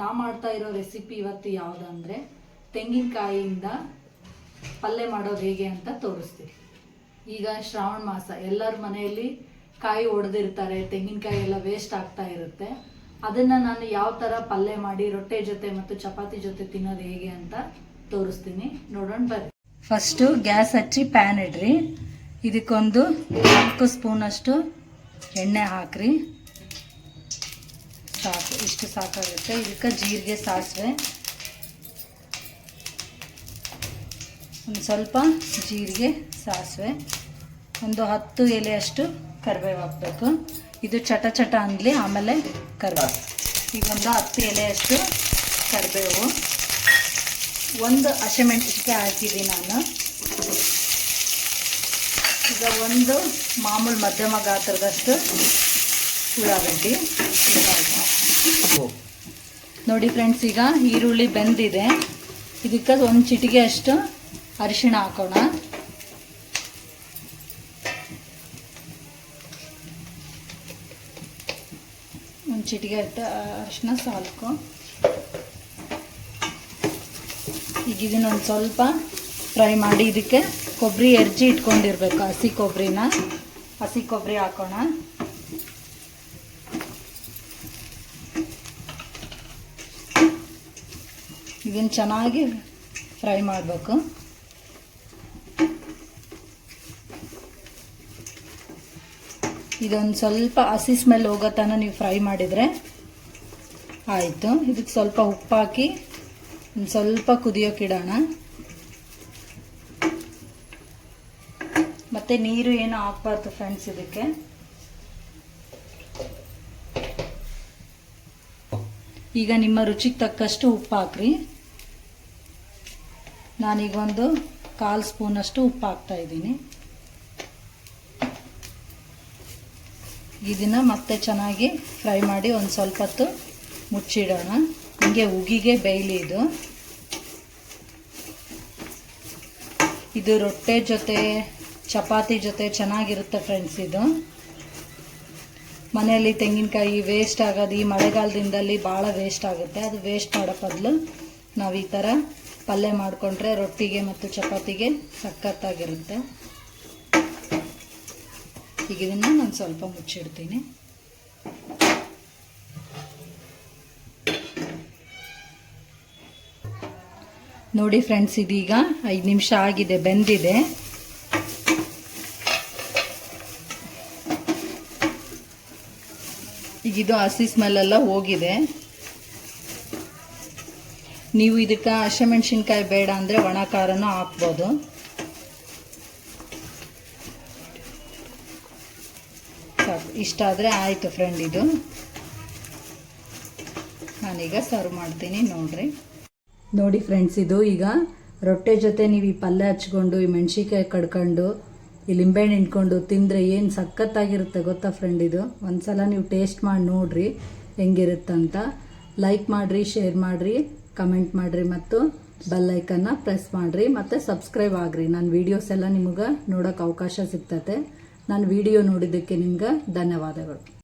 ನಾ ಮಾಡ್ತಾ ಇರೋ ರೆಸಿಪಿ ಇವತ್ತು ಯಾವುದಂದ್ರೆ ತೆಂಗಿನಕಾಯಿಯಿಂದ ಪಲ್ಯ ಮಾಡೋದು ಹೇಗೆ ಅಂತ ತೋರಿಸ್ತೀನಿ. ಈಗ ಶ್ರಾವಣ ಮಾಸ, ಎಲ್ಲರ ಮನೆಯಲ್ಲಿ ಕಾಯಿ ಒಡೆದಿರ್ತಾರೆ, ತೆಂಗಿನಕಾಯಿ ಎಲ್ಲ ವೇಸ್ಟ್ ಆಗ್ತಾ ಇರುತ್ತೆ. ಅದನ್ನ ನಾನು ಯಾವ ಥರ ಪಲ್ಯ ಮಾಡಿ ರೊಟ್ಟೆ ಜೊತೆ ಮತ್ತು ಚಪಾತಿ ಜೊತೆ ತಿನ್ನೋದು ಹೇಗೆ ಅಂತ ತೋರಿಸ್ತೀನಿ. ನೋಡೋಣ, ಬರ್ರಿ. ಫಸ್ಟು ಗ್ಯಾಸ್ ಹಚ್ಚಿ ಪ್ಯಾನ್ ಇಡ್ರಿ. ಇದಕ್ಕೊಂದು ನಾಲ್ಕು ಸ್ಪೂನಷ್ಟು ಎಣ್ಣೆ ಹಾಕ್ರಿ. ಸಾಕು, ಇಷ್ಟು ಸಾಕಾಗುತ್ತೆ. ಇದಕ್ಕೆ ಜೀರಿಗೆ ಸಾಸಿವೆ. ಒಂದು ಸ್ವಲ್ಪ ಜೀರಿಗೆ ಸಾಸಿವೆ. ಒಂದು ಹತ್ತು ಎಲೆಯಷ್ಟು ಕರಿಬೇವು ಹಾಕ್ಬೇಕು. ಇದು ಚಟ ಚಟ ಅನ್ನಲಿ ಆಮೇಲೆ ಕರಿಬೇವು. ಈಗ ಒಂದು ಹತ್ತು ಎಲೆಯಷ್ಟು ಕರಿಬೇವು. ಒಂದು ಹಸಿಮೆಣಸಿನ್ಕಾಯಿ ಹಾಕಿದ್ದೀನಿ ನಾನು. ಈಗ ಒಂದು ಮಾಮೂಲು ಮಧ್ಯಮ ಗಾತ್ರದಷ್ಟು ಉಳ್ಳಾಗಡ್ಡಿ. ನೋಡಿ ಫ್ರೆಂಡ್ಸ್, ಈಗ ಈರುಳ್ಳಿ ಬೆಂದಿದೆ. ಇದಕ್ಕೆ ಒಂದು ಚಿಟಿಗೆ ಅಷ್ಟು ಅರಿಶಿಣ ಹಾಕೋಣ. ಒಂದು ಚಿಟಿಗೆ ಅರಿಶಿಣ ಸಾಲ್ಕು. ಈಗ ಇದನ್ನ ಒಂದು ಸ್ವಲ್ಪ ಫ್ರೈ ಮಾಡಿ ಇದಕ್ಕೆ ಕೊಬ್ಬರಿ ಎರ್ಜಿ ಇಟ್ಕೊಂಡಿರ್ಬೇಕು, ಹಸಿ ಕೊಬ್ಬರಿನ ಹಸಿ ಕೊಬ್ಬರಿ ಹಾಕೋಣ. ಇದನ್ನು ಚೆನ್ನಾಗಿ ಫ್ರೈ ಮಾಡಬೇಕು. ಇದೊಂದು ಸ್ವಲ್ಪ ಹಸಿ ಸ್ಮೆಲ್ ಹೋಗೋ ತನಕ ನೀವು ಫ್ರೈ ಮಾಡಿದರೆ ಆಯಿತು. ಇದಕ್ಕೆ ಸ್ವಲ್ಪ ಉಪ್ಪು ಹಾಕಿ ಒಂದು ಸ್ವಲ್ಪ ಕುದಿಯೋಕೆ ಇಡೋಣ. ಮತ್ತು ನೀರು ಏನು ಹಾಕ್ಬಾರ್ದು ಫ್ರೆಂಡ್ಸ್ ಇದಕ್ಕೆ? ಈಗ ನಿಮ್ಮ ರುಚಿಗೆ ತಕ್ಕಷ್ಟು ಉಪ್ಪು ಹಾಕ್ರಿ ನಾನೀಗ ಒಂದು ಕಾಲು ಸ್ಪೂನಷ್ಟು ಉಪ್ಪು ಹಾಕ್ತಾ ಇದ್ದೀನಿ. ಇದನ್ನು ಮತ್ತೆ ಚೆನ್ನಾಗಿ ಫ್ರೈ ಮಾಡಿ ಒಂದು ಸ್ವಲ್ಪ ಹೊತ್ತು ಮುಚ್ಚಿಡೋಣ. ಹಿಂಗೆ ಉಗಿಗೆ ಬೇಯಲಿ ಇದು. ಇದು ರೊಟ್ಟೆ ಜೊತೆ, ಚಪಾತಿ ಜೊತೆ ಚೆನ್ನಾಗಿರುತ್ತೆ ಫ್ರೆಂಡ್ಸ್ ಇದು. ಮನೆಯಲ್ಲಿ ತೆಂಗಿನಕಾಯಿ ವೇಸ್ಟ್ ಆಗೋದು, ಈ ಮಳೆಗಾಲದಿಂದಲ್ಲಿ ಭಾಳ ವೇಸ್ಟ್ ಆಗುತ್ತೆ. ಅದು ವೇಸ್ಟ್ ಮಾಡೋ ಬದಲು ನಾವು ಈ ಥರ ಪಲ್ಯ ಮಾಡಿಕೊಂಡ್ರೆ ರೊಟ್ಟಿಗೆ ಮತ್ತು ಚಪಾತಿಗೆ ಸಖತ್ತಾಗಿರುತ್ತೆ. ಈಗ ಇದನ್ನು ನಾನು ಸ್ವಲ್ಪ ಮುಚ್ಚಿಡ್ತೀನಿ. ನೋಡಿ ಫ್ರೆಂಡ್ಸ್, ಇದೀಗ ಐದು ನಿಮಿಷ ಆಗಿದೆ, ಬೆಂದಿದೆ. ಈಗ ಇದು ಹಸಿ ಸ್ಮೆಲ್ ಎಲ್ಲ ಹೋಗಿದೆ. ನೀವು ಇದಕ್ಕೆ ಹಸಿಮೆಣ್ಸಿನ್ಕಾಯಿ ಬೇಡ ಅಂದರೆ ಒಣ ಖಾರನೂ ಹಾಕ್ಬೋದು. ಸಾಕು ಇಷ್ಟ ಆಯಿತು ಫ್ರೆಂಡ್ ಇದು. ನಾನೀಗ ಸರ್ವ್ ಮಾಡ್ತೀನಿ ನೋಡ್ರಿ. ನೋಡಿ ಫ್ರೆಂಡ್ಸ್ ಇದು, ಈಗ ರೊಟ್ಟೆ ಜೊತೆ ನೀವು ಈ ಪಲ್ಯ ಹಚ್ಕೊಂಡು, ಈ ಮೆಣಸಿನ್ಕಾಯಿ ಕಡ್ಕೊಂಡು, ಈ ಲಿಂಬೆಹಣ್ಣು ಹಿಂಡ್ಕೊಂಡು ತಿಂದರೆ ಏನು ಸಖತ್ತಾಗಿರುತ್ತೆ ಗೊತ್ತಾ ಫ್ರೆಂಡ್ ಇದು? ಒಂದು ಸಲ ನೀವು ಟೇಸ್ಟ್ ಮಾಡಿ ನೋಡ್ರಿ ಹೆಂಗಿರುತ್ತಂತ. ಲೈಕ್ ಮಾಡಿರಿ ಶೇರ್ ಮಾಡಿರಿ. ಕಮೆಂಟ್ ಮಾಡಿರಿ ಮತ್ತು ಬೆಲ್ ಐಕನ್ನ ಪ್ರೆಸ್ ಮಾಡಿರಿ ಮತ್ತು ಸಬ್ಸ್ಕ್ರೈಬ್ ಆಗಿರಿ. ನನ್ನ ವೀಡಿಯೋಸ್ ಎಲ್ಲ ನಿಮಗೆ ನೋಡೋಕೆ ಅವಕಾಶ ಸಿಗ್ತತೆ. ನಾನು ವಿಡಿಯೋ ನೋಡಿದ್ದಕ್ಕೆ ನಿಮ್ಗೆ ಧನ್ಯವಾದಗಳು.